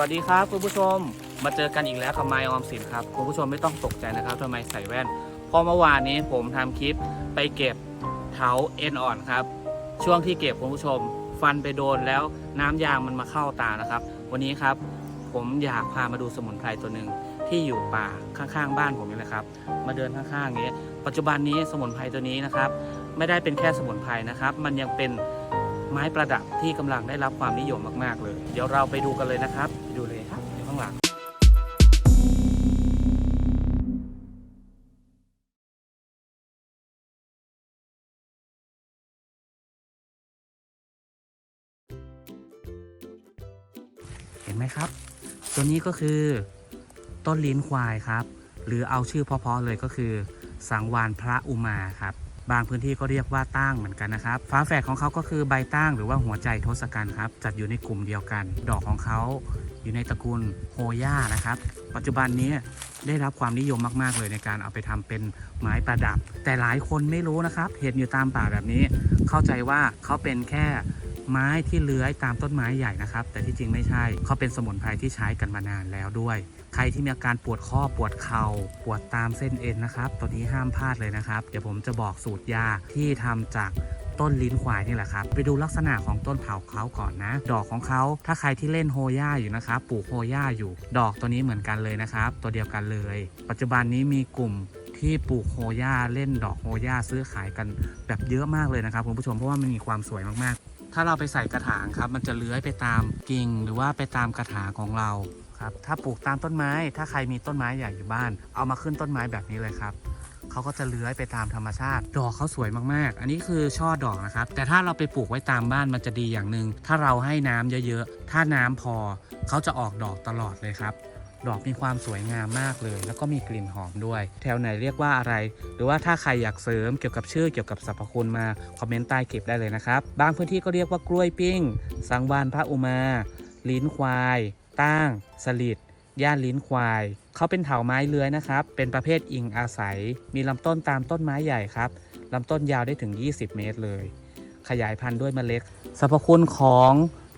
วัสดีครับคุณผู้ชมมาเจอกันอีกแล้วกับไมออมสินครับคุณผู้ชมไม่ต้องตกใจนะครับทำไมใส่แว่นเพราะเมื่อวานนี้ผมทำคลิปไปเก็บเถาเอ็นอ่อนครับ ช่วงที่เก็บคุณผู้ชม ฟันไปโดนแล้วน้ำยางมันมาเข้าตานะครับ วันนี้ครับผมอยากพามาดูสมุนไพรตัวหนึ่งที่อยู่ป่าข้างๆ บ้านผมนี่แหละครับ มาเดินข้างๆนี้ ปัจจุบันนี้สมุนไพรตัวนี้นะครับ ไม่ได้เป็นแค่สมุนไพรนะครับ มันยังเป็น ไม้ประดับที่กำลังได้รับความนิยมมาก ๆ เลย เดี๋ยวเราไปดูกันเลยนะครับไปดูเลยครับอยู่ข้างหลังเห็นไหมครับ ตัวนี้ก็คือต้นลิ้นควายครับ หรือเอาชื่อเพาะๆเลยก็คือ สังวานพระอุมาครับ บางพื้นที่ก็เรียกว่าตั้งเหมือนกันนะครับฟ้าแฝดของเขาก็คือใบตั้งหรือว่าหัวใจทศกัณฐ์ครับจัดอยู่ในกลุ่มเดียวกัน ดอกของเขาอยู่ในตระกูลโฮย่านะครับ ปัจจุบันนี้ได้รับความนิยมมาก ๆ เลยในการเอาไปทำเป็นไม้ประดับ แต่หลายคนไม่รู้นะครับ เห็นอยู่ตามป่าแบบนี้ เข้าใจว่าเขาเป็นแค่ ไม้ที่เลื้อยตามต้นไม้ใหญ่นะครับ แต่ที่จริงไม่ใช่เขาเป็นสมุนไพรที่ใช้กันมานานแล้วด้วย ใครที่มีอาการปวดข้อปวดเข่าปวดตามเส้นเอ็นนะครับตัวนี้ห้ามพลาดเลยนะครับ เดี๋ยวผมจะบอกสูตรยาที่ทำจากต้นลิ้นควายนี่แหละครับ ไปดูลักษณะของต้นเผาเขาก่อนนะ ดอกของเขาถ้าใครที่เล่นโฮย่าอยู่นะครับปลูกโฮย่าอยู่ ดอกตัวนี้เหมือนกันเลยนะครับ ตัวเดียวกันเลย ปัจจุบันนี้มีกลุ่มที่ปลูกโฮย่าเล่นดอกโฮย่าซื้อขายกันแบบเยอะมากเลยนะครับคุณผู้ชมเพราะว่ามันมีความสวยมากๆ ถ้าเราไปใส่กระถางครับ มันจะเลื้อยไปตามกิ่ง หรือว่าไปตามกระถางของเราครับ ถ้าปลูกตามต้นไม้ ถ้าใครมีต้นไม้ใหญ่อยู่บ้าน เอามาขึ้นต้นไม้แบบนี้เลยครับเขาก็จะเลื้อยไปตามธรรมชาติ ดอกเขาสวยมากๆ อันนี้คือช่อดอกนะครับ แต่ถ้าเราไปปลูกไว้ตามบ้านมันจะดีอย่างหนึ่งถ้าเราให้น้ำเยอะๆ ถ้าน้ำพอเขาจะออกดอกตลอดเลยครับ ดอกมีความสวยงามมากเลย แล้วก็มีกลิ่นหอมด้วย แถวไหนเรียกว่าอะไร หรือว่าถ้าใครอยากเสริมเกี่ยวกับชื่อเกี่ยวกับสรรพคุณมาคอมเมนต์ใต้คลิปได้เลยนะครับ บางพื้นที่ก็เรียกว่ากล้วยปิ้ง สังวานพระอุมา ลิ้นควายตั้งสลิดย่านลิ้นควาย เขาเป็นเถาไม้เลื้อยนะครับ เป็นประเภทอิงอาศัย มีลำต้นตามต้นไม้ใหญ่ครับลำต้นยาวได้ถึง 20 เมตรเลย ขยายพันธุ์ด้วยเมล็ด สรรพคุณของ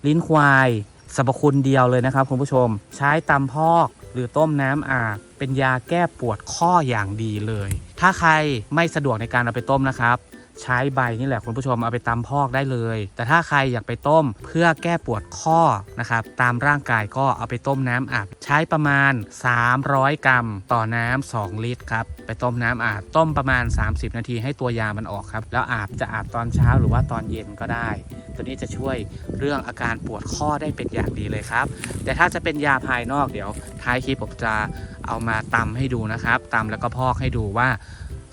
ลิ้นควาย สรรพคุณเดียวเลยนะครับคุณผู้ชม ใช้ตำพอกหรือต้มน้ำอาบเป็นยาแก้ปวดข้ออย่างดีเลย ถ้าใครไม่สะดวกในการเอาไปต้มนะครับ ใช้ใบนี่แหละคุณผู้ชมเอาไปตำพอกได้เลย แต่ถ้าใครอยากไปต้มเพื่อแก้ปวดข้อนะครับตามร่างกายก็เอาไปต้มน้ำอาบใช้ประมาณ 300 กรัม ต่อน้ำ2ลิตรครับไปต้มน้ำอาบต้มประมาณ 30 นาทีให้ตัวยามันออกครับแล้วอาบจะอาบตอนเช้าหรือว่าตอนเย็นก็ได้ ตัวนี้จะช่วยเรื่องอาการปวดข้อได้เป็นอย่างดีเลยครับ แต่ถ้าจะเป็นยาภายนอกเดี๋ยวท้ายคลิปผมจะเอามาตำให้ดูนะครับตำแล้วก็พอกให้ดูว่า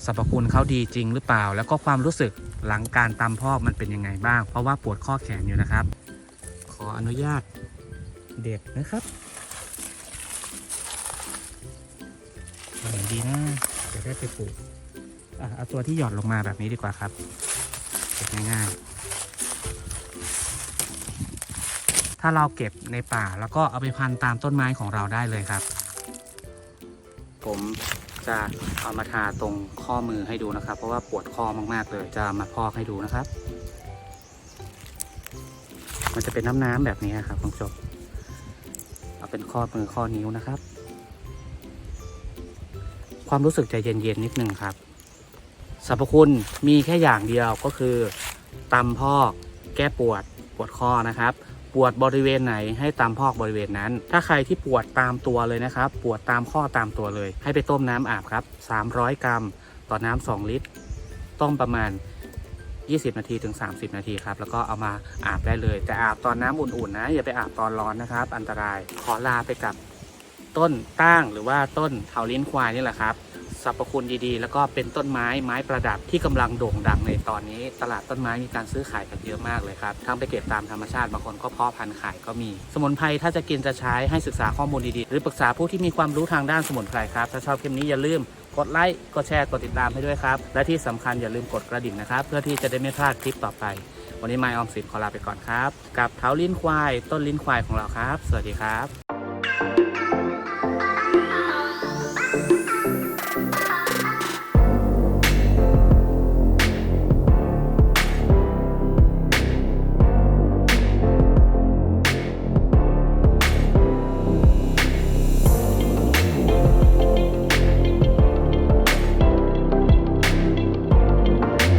สรรพคุณเขาดีจริงหรือเปล่า แล้วก็ความรู้สึกหลังการตำพอกมันเป็นยังไงบ้าง เพราะว่าปวดข้อแขนอยู่นะครับ ขออนุญาตเด็ดนะครับดีนะเดี๋ยวได้ไปปลูกอะเอาตัวที่หย่อนลงมาแบบนี้ดีกว่าครับเก็บง่ายๆาเราเก็บในป่าแล้วก็เอาไปพันตามต้นไม้ของเราได้เลยครับ ผมจะเอามาทาตรงข้อมือให้ดูนะครับ เพราะว่าปวดข้อมากๆเลยจะมาพอกให้ดูนะครับ มันจะเป็นน้ำน้ำๆแบบนี้ครับคุณผู้ชมเอาเป็นข้อมือข้อนิ้วนะครับ ความรู้สึกใจเย็นๆนิดนึงครับสรรพคุณมีแค่อย่างเดียวก็คือตำพอก แก้ปวดปวดข้อนะครับ วดบริเวณไหนให้ตามพอกบริเวณนั้น ถ้าใครที่ปวดตามตัวเลยนะครับ ปวดตามข้อตามตัวเลย ให้ไปต้มน้ำอาบครับ 300 กรัม ต่อน้ำ2ลิตร ต้มประมาณ 20 นาทีถึง 30 นาทีครับ แล้วก็เอามาอาบได้เลย แต่อาบตอนน้ำอุ่นๆนะ อย่าไปอาบตอนร้อนนะครับ อันตราย ขอลาไปกับต้นตั้งหรือว่าต้นเถาลิ้นควายนี่แหละครับ สรรพคุณดีๆ แล้วก็เป็นต้นไม้ไม้ประดับที่กำลังโด่งดังในตอนนี้ ตลาดต้นไม้มีการซื้อขายกันเยอะมากเลยครับทั้งไปเก็บตามธรรมชาติบางคนก็เพาะพันธุ์ขายก็มี สมุนไพรถ้าจะกินจะใช้ให้ศึกษาข้อมูลดีๆ หรือปรึกษาผู้ที่มีความรู้ทางด้านสมุนไพรครับถ้าชอบคลิปนี้อย่าลืมกดไลค์กดแชร์กดติดตามให้ด้วยครับ และที่สำคัญอย่าลืมกดกระดิ่งนะครับ เพื่อที่จะได้ไม่พลาดคลิปต่อไป วันนี้ไมออมสินขอลาไปก่อนครับ กับเท้าลิ้นควาย ต้นลิ้นควายของเราครับ สวัสดีครับ